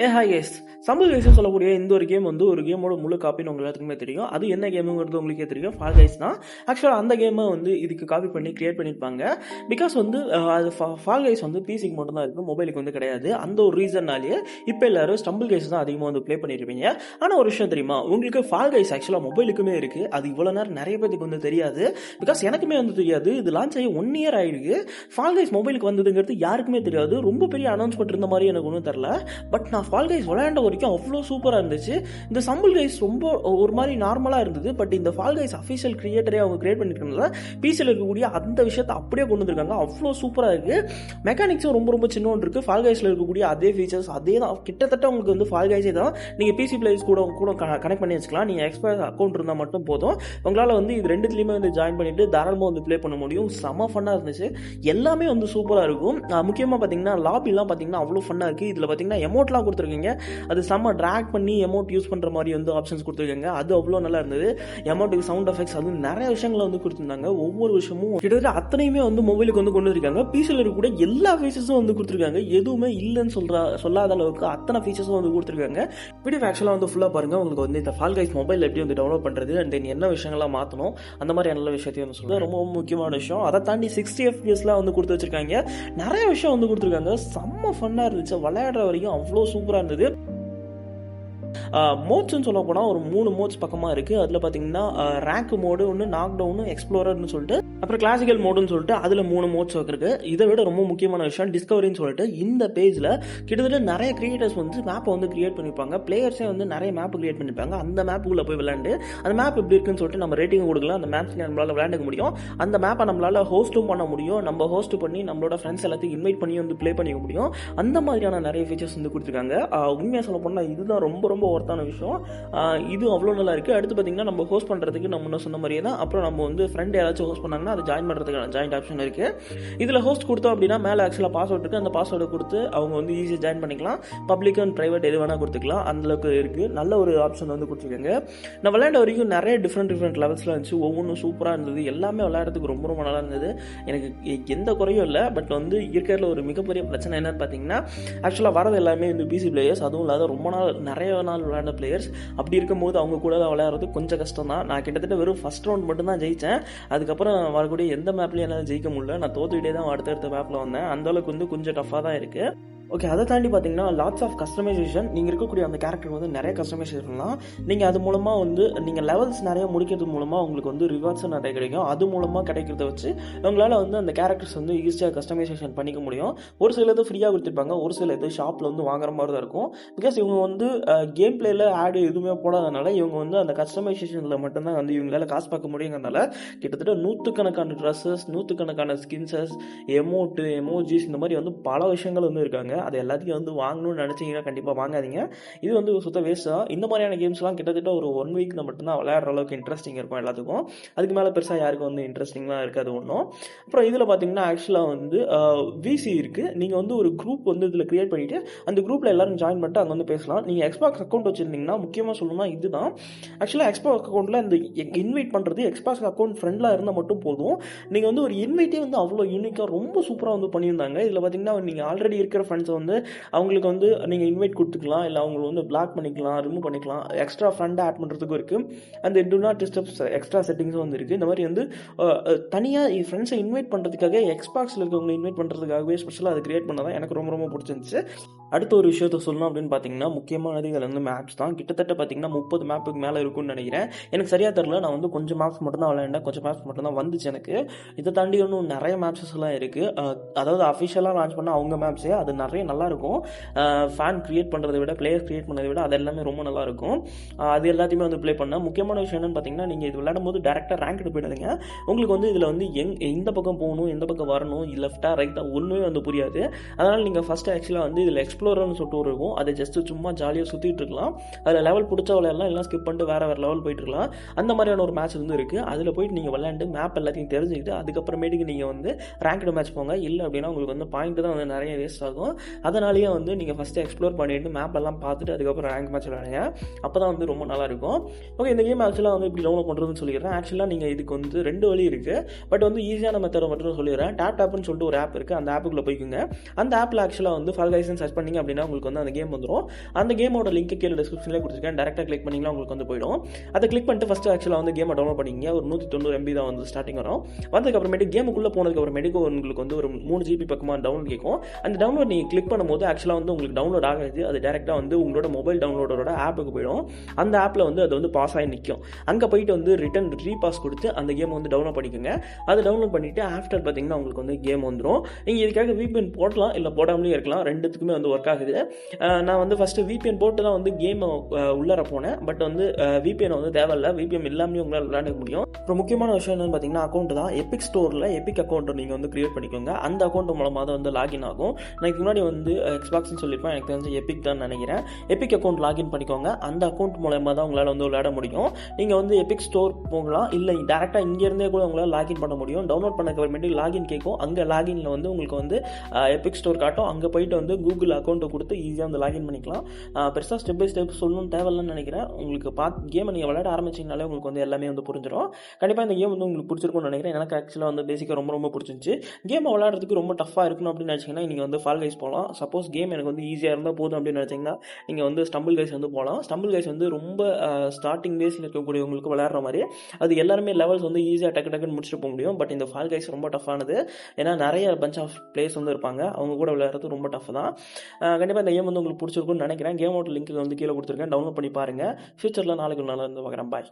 ஏ hi yes Sambhal case சொல்லக்கூடிய இந்த ஒரு கேம் வந்து ஒரு கேமோட முழு காப்பின்னு உங்கள் எல்லாத்துக்குமே தெரியும். அது என்ன கேமுங்கிறது உங்களுக்கே தெரியும். ஃபால் கைஸ் தான். ஆக்சுவலாக அந்த கேமை வந்து இதுக்கு காப்பி பண்ணி கிரியேட் பண்ணியிருப்பாங்க பிகாஸ் வந்து அது ஃபால் கைஸ் வந்து பிசிக்கு மட்டும்தான் இருக்கும் இருக்குது மொபைலுக்கு வந்து கிடையாது. அந்த ஒரு ரீசன்னாலேயே இப்போ எல்லாரும் ஸ்டம்பிள் கைஸ் தான் அதிகமாக வந்து ப்ளே பண்ணியிருப்பீங்க ஆனால் ஒரு விஷயம் தெரியுமா? உங்களுக்கு ஃபால் கைஸ் ஆக்சுவலாக மொபைலுக்குமே இருக்குது அது இவ்வளோ நேரம் நிறைய பேருக்கு வந்து தெரியாது. பிகாஸ் எனக்குமே வந்து தெரியாது. இது லான்ச் ஆகி ஒன் இயர் ஆயிருக்கு ஃபால் கைஸ் மொபைலுக்கு வந்ததுங்கிறது யாருக்குமே தெரியாது. ரொம்ப பெரிய அனௌன்ஸ்மெண்ட் இருந்த மாதிரி எனக்கு ஒன்றும் தெரில பட் நான் ஃபால் கைஸ் விளையாண்ட வரைக்கும் அவ்வளோ சூப்பராக இருந்துச்சு. இந்த சம்பிள் கைஸ் ரொம்ப ஒரு மாதிரி நார்மலாக இருந்தது. பட் இந்த ஃபால் கைஸ் அஃபிஷியல் கிரியேட்டரே அவங்க கிரியேட் பண்ணிருக்கனால பிசியில் இருக்கக்கூடிய அந்த விஷயத்தை அப்படியே கொண்டு வந்திருக்காங்க. அவ்வளோ சூப்பராக இருக்குது மெக்கானிக்ஸும் ரொம்ப ரொம்ப சின்ன ஒன்று இருக்குது ஃபால் கைஸில் இருக்கக்கூடிய அதே ஃபீச்சர்ஸ் அதே தான். கிட்டத்தட்ட உங்களுக்கு வந்து ஃபால் கைஸே தான் நீங்கள் பிசி பிளேஸ் கூட கூட கனெக்ட் பண்ணி வச்சுக்கலாம். நீங்கள் எக்ஸ்பயர் அக்கௌண்ட் இருந்தால் மட்டும் போதும். உங்களால் வந்து இது ரெண்டுத்துலேயுமே வந்து ஜாயின் பண்ணிட்டு தாராளமாக வந்து ப்ளே பண்ண முடியும். செம ஃபன்னாக இருந்துச்சு. எல்லாமே வந்து சூப்பராக இருக்கும். முக்கியமாக பார்த்தீங்கன்னா லாபிலாம் பார்த்தீங்கன்னா அவ்வளோ ஃபன்னாக இருக்குது இதில் பார்த்தீங்கன்னா எமௌண்ட்லாம் கொடுத்துருக்கீங்க. அது செம்ம ட்ராக் பண்ணி எமௌண்ட் யூஸ் பண்ணுற மாதிரி வந்து ஆப்ஷன்ஸ் கொடுத்துருக்காங்க. அது அவ்வளோ நல்லா இருந்தது. எமௌண்ட்டுக்கு சவுண்ட் எஃபெக்ட்ஸ் அது நிறைய விஷயங்களை வந்து கொடுத்துருந்தாங்க. ஒவ்வொரு விஷயமும் கிட்டத்தட்ட அத்தனையுமே வந்து மொபைலுக்கு வந்து கொண்டு வந்திருக்காங்க. பிசியில் இருக்கக்கூடிய எல்லா ஃபீச்சர்ஸும் வந்து கொடுத்துருக்காங்க. எதுவுமே இல்லைன்னு சொல்கிற சொல்லாத அளவுக்கு அத்தனை ஃபீச்சர்ஸும் வந்து கொடுத்துருக்காங்க. வீடியோ ஆக்சுவலாக வந்து ஃபுல்லாக பாருங்கள் உங்களுக்கு வந்து இந்த ஃபால் கைஸ் மொபைல் எப்படி வந்து டவுன்லோட் பண்ணுறது அண்ட் தென் என்ன விஷயங்கள்லாம் மாற்றணும் அந்த மாதிரி நல்ல விஷயத்தையும் வந்து சொல்லுங்கள் ரொம்ப ரொம்ப முக்கியமான விஷயம். அதை தாண்டி சிக்ஸ்டி எஃப்பிஎஸ்லாம் வந்து கொடுத்து வச்சிருக்காங்க. நிறைய விஷயம் வந்து கொடுத்துருக்காங்க. செம்ம ஃபன்னாக இருந்துச்சு. விளையாடுற வரைக்கும் அவ்வளோ சூப்பராக இருந்தது. மோட்ஸ்ன்னு சொல்ல போனால் ஒரு மூணு மோட்ஸ் பக்கமாக இருக்குது அதில் பார்த்தீங்கன்னா ரேங்க் மோடு ஒன்று நாக் டவுனு எக்ஸ்ப்ளோரர்னு சொல்லிட்டு அப்புறம் கிளாசிக்கல் மோடுன்னு சொல்லிட்டு அதில் மூணு மோட்ஸ் இருக்குது இதை விட ரொம்ப முக்கியமான விஷயம் டிஸ்கவரின்னு சொல்லிட்டு இந்த பேஜில் கிட்டத்தட்ட நிறைய கிரியேட்டர்ஸ் வந்து மேப்பை வந்து கிரியேட் பண்ணியிருப்பாங்க பிளேயர்ஸே வந்து நிறைய மேப் கிரியேட் பண்ணியிருப்பாங்க அந்த மேப்புக்குள்ளே போய் விளையாண்டு அந்த மேப் எப்படி இருக்குன்னு சொல்லிட்டு நம்ம ரேட்டிங் கொடுக்கலாம். அந்த மேப்ஸ் நம்மளால் விளையாண்டுக்க முடியும். அந்த மேப்பை நம்மளால் ஹோஸ்ட்டும் பண்ண முடியும். நம்ம ஹோஸ்ட் பண்ணி நம்மளோட ஃப்ரெண்ட்ஸ் எல்லாத்தையும் இன்வைட் பண்ணி வந்து ப்ளே பண்ணிக்க முடியும். அந்த மாதிரியான நிறைய ஃபீச்சர்ஸ் வந்து கொடுத்துருக்காங்க. உண்மையாக சொல்ல போனால் இதுதான் ரொம்ப ரொம்ப ஒர்த் ஒர்த்தான விஷயம். இது அவ்வளோ நல்லா இருக்குது அடுத்து பார்த்தீங்கன்னா நம்ம ஹோஸ்ட் பண்ணுறதுக்கு நம்ம முன்ன சொன்ன மாதிரியே தான். அப்புறம் நம்ம வந்து ஃப்ரெண்ட் யாராச்சும் ஹோஸ்ட் பண்ணாங்கன்னா அது ஜாயின் பண்ணுறதுக்கான ஜாயிண்ட் ஆப்ஷன் இருக்குது இதில் ஹோஸ்ட் கொடுத்தோம் அப்படின்னா மேலே ஆக்சுவலாக பாஸ்வேர்ட் இருக்குது அந்த பாஸ்வேர்டை கொடுத்து அவங்க வந்து ஈஸியாக ஜாயின் பண்ணிக்கலாம். பப்ளிக் அண்ட் ப்ரைவேட் எது வேணால் கொடுத்துக்கலாம். அந்தளவுக்கு இருக்குது நல்ல ஒரு ஆப்ஷன் வந்து கொடுத்துருக்காங்க. நான் விளையாண்ட வரைக்கும் நிறைய டிஃப்ரெண்ட் டிஃப்ரெண்ட் லெவல்ஸில் இருந்துச்சு. ஒவ்வொன்றும் சூப்பராக இருந்தது. எல்லாமே விளையாடுறதுக்கு ரொம்ப ரொம்ப நல்லா இருந்தது. எனக்கு எந்த குறையும் இல்லை. பட் வந்து இருக்கிறதுல ஒரு மிகப்பெரிய பிரச்சனை என்னன்னு பார்த்தீங்கன்னா ஆக்சுவலாக வரது எல்லாமே வந்து பிசி பிளேயர்ஸ் அதுவும் இல்லாத ரொம்ப நாள் நிறைய நாள் விளையாண்ட பிளேயர்ஸ் அப்படி இருக்கும்போது அவங்க கூட தான் விளையாடுறது கொஞ்சம் கஷ்டம் தான் நான் கிட்டத்தட்ட வெறும் ஃபர்ஸ்ட் ரவுண்ட் மட்டும் தான் ஜெயித்தேன் அதுக்கப்புறம் வரக்கூடிய எந்த மேப்லையும் என்னால் ஜெயிக்க முடியல. நான் தோத்துக்கிட்டே தான் அடுத்தடுத்த மேப்பில் வந்தேன். அந்த அளவுக்கு வந்து கொஞ்சம் டஃப்பாக தான் இருக்குது ஓகே அதை தாண்டி பார்த்தீங்கன்னா லாட்ஸ் ஆஃப் கஸ்டமைசேஷன் நீங்கள் இருக்கக்கூடிய அந்த கேரக்டர் வந்து நிறைய கஸ்டமைசேஷன்லாம் பண்ணலாம் நீங்கள் அது மூலமாக வந்து நீங்கள் லெவல்ஸ் நிறைய முடிக்கிறது மூலமாக உங்களுக்கு வந்து ரிவார்ட்ஸும் நிறைய கிடைக்கும். அது மூலமாக கிடைக்கிறத வச்சு உங்களால் வந்து அந்த கேரக்டர்ஸ் வந்து ஈஸியாக கஸ்டமைசேஷன் பண்ணிக்க முடியும். ஒரு சில இது ஃப்ரீயாக கொடுத்துருப்பாங்க. ஒரு சில இது ஷாப்பில் வந்து வாங்குற மாதிரி தான் இருக்கும். பிகாஸ் இவங்க வந்து கேம் பிளேயில் ஆடு எதுவுமே போடாதனால இவங்க வந்து அந்த கஸ்டமைசேஷனில் மட்டும்தான் வந்து இவங்களால காசு பார்க்க முடியுங்கிறனால கிட்டத்தட்ட நூற்றுக்கணக்கான ட்ரெஸ்ஸஸ் நூற்றுக்கணக்கான ஸ்கின்ஸஸ் எமோட்டு எமோஜிஸ் இந்த மாதிரி வந்து பல விஷயங்கள் வந்து இருக்காங்க. அது எல்லாத்தையும் வந்து வாங்கணும்னு நினச்சிங்கன்னா கண்டிப்பாக வாங்காதீங்க. இது வந்து சுத்த வேஸ்ட் தான் இந்த மாதிரியான கேம்ஸ்லாம் கிட்டத்தட்ட ஒரு ஒன் வீக் மட்டும்தான் விளையாடுற அளவுக்கு இன்ட்ரெஸ்டிங் இருக்கும் எல்லாத்துக்கும். அதுக்கு மேலே பெருசாக யாருக்கும் வந்து இன்ட்ரெஸ்டிங்லாம் இருக்காது ஒன்றும் அப்புறம் இதில் பார்த்தீங்கன்னா ஆக்சுவலாக வந்து விசி இருக்குது நீங்கள் வந்து ஒரு குரூப் வந்து இதில் கிரியேட் பண்ணிவிட்டு அந்த குரூப்பில் எல்லாரும் ஜாயின் பண்ணிட்டு அங்கே வந்து பேசலாம். நீங்கள் எக்ஸ்பாக்ஸ் அக்கௌண்ட் வச்சுருந்தீங்கன்னா முக்கியமாக சொல்லணும்னா இதுதான். ஆக்சுவலாக எக்ஸ்பாக்ஸ் அக்கௌண்ட்டில் இந்த இன்வைட் பண்ணுறது எக்ஸ்பாக்ஸ் அக்கௌண்ட் ஃப்ரெண்ட்லாம் இருந்தால் மட்டும் போதும். நீங்கள் வந்து ஒரு இன்வைட்டே வந்து அவ்வளோ யூனிக்காக ரொம்ப சூப்பராக வந்து பண்ணியிருந்தாங்க. இதில் பார்த்தீங்கன்னா நீங்கள் ஆல்ரெடி இருக்கிற ஃப்ரெண்ட்ஸ் வந்து அவங்களுக்கு வந்து நீங்கள் இன்வைட் கொடுத்துக்கலாம். இல்லை அவங்களை வந்து பிளாக் பண்ணிக்கலாம் ரிமூவ் பண்ணிக்கலாம். எக்ஸ்ட்ரா ஃப்ரெண்டை ஆட் பண்ணுறதுக்கும் இருக்குது அந்த டூ நாட் டிஸ்டர்ப்ஸ் எக்ஸ்ட்ரா செட்டிங்ஸும் வந்து இருக்குது இந்த மாதிரி வந்து தனியாக ஃப்ரெண்ட்ஸை இன்வைட் பண்ணுறதுக்காக எக்ஸ்பாக்ஸில் இருக்கவங்களை இன்வைட் பண்ணுறதுக்காகவே ஸ்பெஷலாக அதை கிரியேட் பண்ணதான் எனக்கு ரொம்ப ரொம்ப பிடிச்சிருந்துச்சு. அடுத்த ஒரு விஷயத்த சொல்லணும் அப்படின்னு பார்த்தீங்கன்னா முக்கியமானது இதில் வந்து மேப்ஸ் தான். கிட்டத்தட்ட பார்த்தீங்கன்னா முப்பது மேப்புக்கு மேலே இருக்கும்னு நினைக்கிறேன். எனக்கு சரியாக தெரில நான் வந்து கொஞ்சம் மேப்ஸ் மட்டும் தான் விளையாண்டேன். கொஞ்சம் மேப்ஸ் மட்டும் தான் வந்துச்சு எனக்கு. இதை தாண்டி இன்னும் நிறைய மேப்ஸஸ் எல்லாம் இருக்குது அதாவது அஃபிஷியலாக லான்ச் பண்ண அவங்க மேப்ஸே அது நிறைய நிறைய நல்லாயிருக்கும். ஃபேன் கிரியேட் பண்ணுறதை விட பிளேயர் க்ரியேட் பண்ணதை விட அது எல்லாமே ரொம்ப நல்லாயிருக்கும். அது எல்லாத்தையுமே வந்து ப்ளே பண்ணால் முக்கியமான விஷயம் என்னன்னு பார்த்தீங்கன்னா நீங்கள் இது விளையாடும் போது டேரெக்டாக ரேங்க் போயிடுங்க உங்களுக்கு வந்து இதில் வந்து எங் எந்த பக்கம் போகணும் எந்த பக்கம் வரணும் லெஃப்ட்டாக ரைட்டாக ஒன்றுமே வந்து புரியாது. அதனால் நீங்கள் ஃபஸ்ட்டு ஆக்சுவலாக வந்து இதில் எக்ஸ்ப்ளோரர்னு சொல்லிட்டு ஒரு இருக்கும். அதை ஜஸ்ட் சும்மா ஜாலியாக சுற்றிட்டு இருக்கலாம். அதில் லெவல் பிடிச்ச விளையாடலாம் எல்லாம் ஸ்கிப் பண்ணிட்டு வேறு வேறு லெவல் போயிட்டு இருக்கலாம். அந்த மாதிரியான ஒரு மேட்ச் வந்து இருக்குது அதில் போயிட்டு நீங்கள் விளையாண்டு மேப் எல்லாத்தையும் தெரிஞ்சுக்கிட்டு அதுக்கப்புறமேட்டுக்கு நீங்கள் வந்து ரேங்க்டு மேட்ச் போங்க. இல்லை அப்படின்னா உங்களுக்கு வந்து பாயிண்ட் தான் வந்து நிறைய வேஸ்ட் ஆகும். அதனாலேயே வந்து நீங்கள் ஃபஸ்ட்டு எக்ஸ்ப்ளோர் பண்ணிட்டு மேப்பெல்லாம் பார்த்துட்டு அதுக்கப்புறம் ரேங்க் மேட்ச் விளையாடுங்க. அப்போ தான் வந்து ரொம்ப நல்லா இருக்கும். ஓகே இந்த கேம் ஆக்சுவலாக வந்து இப்படி டவுன்லோட் பண்ணுறதுன்னு சொல்லிடுறேன். ஆக்சுவலாக நீங்கள் இதுக்கு வந்து ரெண்டு வழி இருக்குது பட் வந்து ஈஸியான மெத்தடை மட்டும் சொல்லிடுறேன். டேப் டேப்னு சொல்லிட்டு ஒரு ஆப் இருக்குது அந்த ஆப்புக்குள்ளே போய்க்குங்க. அந்த ஆப்பில் ஆக்சுவலாக வந்து ஃபல் கைசன் சர்ச் பண்ணிங்க அப்படின்னா உங்களுக்கு வந்து அந்த கேம் வந்துடும் அந்த கேமோட லிங்க் கீழே டிஸ்கிரிப்ஷனில் கொடுத்துருக்கேன். டேரெக்டாக கிளிக் பண்ணிங்கன்னா உங்களுக்கு வந்து போயிடும். அதை கிளிக் பண்ணிட்டு ஃபஸ்ட்டு ஆக்சுவலாக வந்து கேமை டவுன்லோட் பண்ணிங்க. ஒரு நூற்றி தொண்ணூறு எம்பி தான் வந்து ஸ்டார்டிங் வரும். வந்ததுக்கப்புறமேட்டு கேமுக்குள்ளே போனதுக்கப்புறமேட்டுக்கு உங்களுக்கு வந்து ஒரு மூணு ஜிபி பக்கமாக டவுன்லோட் கேட்கும். அந்த டவுன்லோட் நீங்கள் கிளிக் பண்ணும்போது ஆக்சுவலாக வந்து உங்களுக்கு டவுன்லோட் ஆகாது. அது டேரெக்டாக வந்து உங்களோட மொபைல் டவுன்லோடரோட ஆப்புக்கு போயிடும். அந்த ஆப்பில் வந்து அது வந்து பாஸ் ஆகி நிற்கும் அங்கே போயிட்டு வந்து ரிட்டன் ரீபாஸ் கொடுத்து அந்த கேம் வந்து டவுன்லோட் பண்ணிக்கோங்க. அதை டவுன்லோட் பண்ணிவிட்டு ஆஃப்டர் பார்த்தீங்கன்னா உங்களுக்கு வந்து கேம் வந்துடும் நீங்கள் இதுக்காக விபிஎன் போடலாம் இல்லை போடாமலே இருக்கலாம். ரெண்டுத்துக்குமே வந்து ஒர்க் ஆகுது. நான் வந்து ஃபஸ்ட்டு விபிஎன் போட்டு தான் வந்து கேம் உள்ளார போனேன். பட் வந்து விபிஎன் வந்து தேவையில்ல. விபிஎம் இல்லாமலே உங்களால் விளையாட முடியும். அப்புறம் முக்கியமான விஷயம் என்னன்னு பார்த்தீங்கன்னா அக்கௌண்ட் தான். எபிக் ஸ்டோரில் எபிக் அக்கௌண்ட் நீங்கள் வந்து கிரியேட் பண்ணிக்கோங்க. அந்த அக்கௌண்ட் மூலமாக தான் வந்து லாகின் ஆகும். நான் முன்னாடி வந்து எக்ஸ்பாக்ஸ்னு சொல்லியிருப்பேன். எனக்கு தெரிஞ்சு எபிக் தான் நினைக்கிறேன். எபிக் அக்கௌண்ட் லாகின் பண்ணிக்கோங்க. அந்த அக்கௌண்ட் மூலயமா தான் உங்களால் வந்து விளையாட முடியும். நீங்கள் வந்து எபிக் ஸ்டோர் போகலாம். இல்லை டேரெக்டாக இங்கேருந்தே கூட உங்களால் லாகின் பண்ண முடியும். டவுன்லோட் பண்ண அப்புறமேட்டு லாகின் கேட்கும். அங்கே லாகினில் வந்து உங்களுக்கு வந்து எபிக் ஸ்டோர் காட்டும். அங்கே போயிட்டு வந்து கூகுள் அக்கௌண்ட்டை கொடுத்து ஈஸியாக வந்து லாகின் பண்ணிக்கலாம். பெருசாக ஸ்டெப் பை ஸ்டெப் சொல்லணும்னு தேவையில்லைன்னு நினைக்கிறேன். உங்களுக்கு பார்த்து கேமை நீங்கள் விளையாட ஆரம்பிச்சிங்கனாலே உங்களுக்கு வந்து எல்லாமே வந்து புரிஞ்சிடும் கண்டிப்பாக இந்த கேம் வந்து உங்களுக்கு பிடிச்சிருக்கும்னு நினைக்கிறேன். எனக்கு ஆக்சுவலாக வந்து பேசிக்காக ரொம்ப ரொம்ப பிடிச்சிருந்துச்சு. கேமை விளையாடுறதுக்கு ரொம்ப டஃப்பாக இருக்கணும் அப்படின்னு நினச்சிங்கன்னா நீங்கள் வந்து ஃபால் கைஸ் போகலாம் சப்போஸ் கேம் எனக்கு வந்து ஈஸியாக இருந்தால் போதும் அப்படின்னு நினச்சிங்கன்னா நீங்கள் வந்து ஸ்டம்பிள் கைஸ் வந்து போகலாம். ஸ்டம்பிள் கைஸ் வந்து ரொம்ப ஸ்டார்டிங் பேஸில் இருக்கக்கூடியவங்களுக்கு விளையாடுற மாதிரி. அது எல்லாருமே லெவல்ஸ் வந்து ஈஸியாக டக்கு டக்குன்னு முடிச்சுட்டு போக முடியும். பட் இந்த ஃபால் கைஸ் ரொம்ப டஃப்பானது ஏன்னா நிறைய பஞ்ச் ஆஃப் பிளேஸ் வந்து இருப்பாங்க. அவங்க கூட விளையாடுறது ரொம்ப டஃப் தான். கண்டிப்பாக இந்த கேம் வந்து உங்களுக்கு பிடிச்சிருக்கும்னு நினைக்கிறேன். கேம் கேமோட லிங்க் வந்து கீழே கொடுத்துருக்கேன். டவுன்லோட் பண்ணி பாருங்கள் ஃபியூச்சரில் நாளைக்கு நல்லா இருந்து பார்க்குறேன். பாய்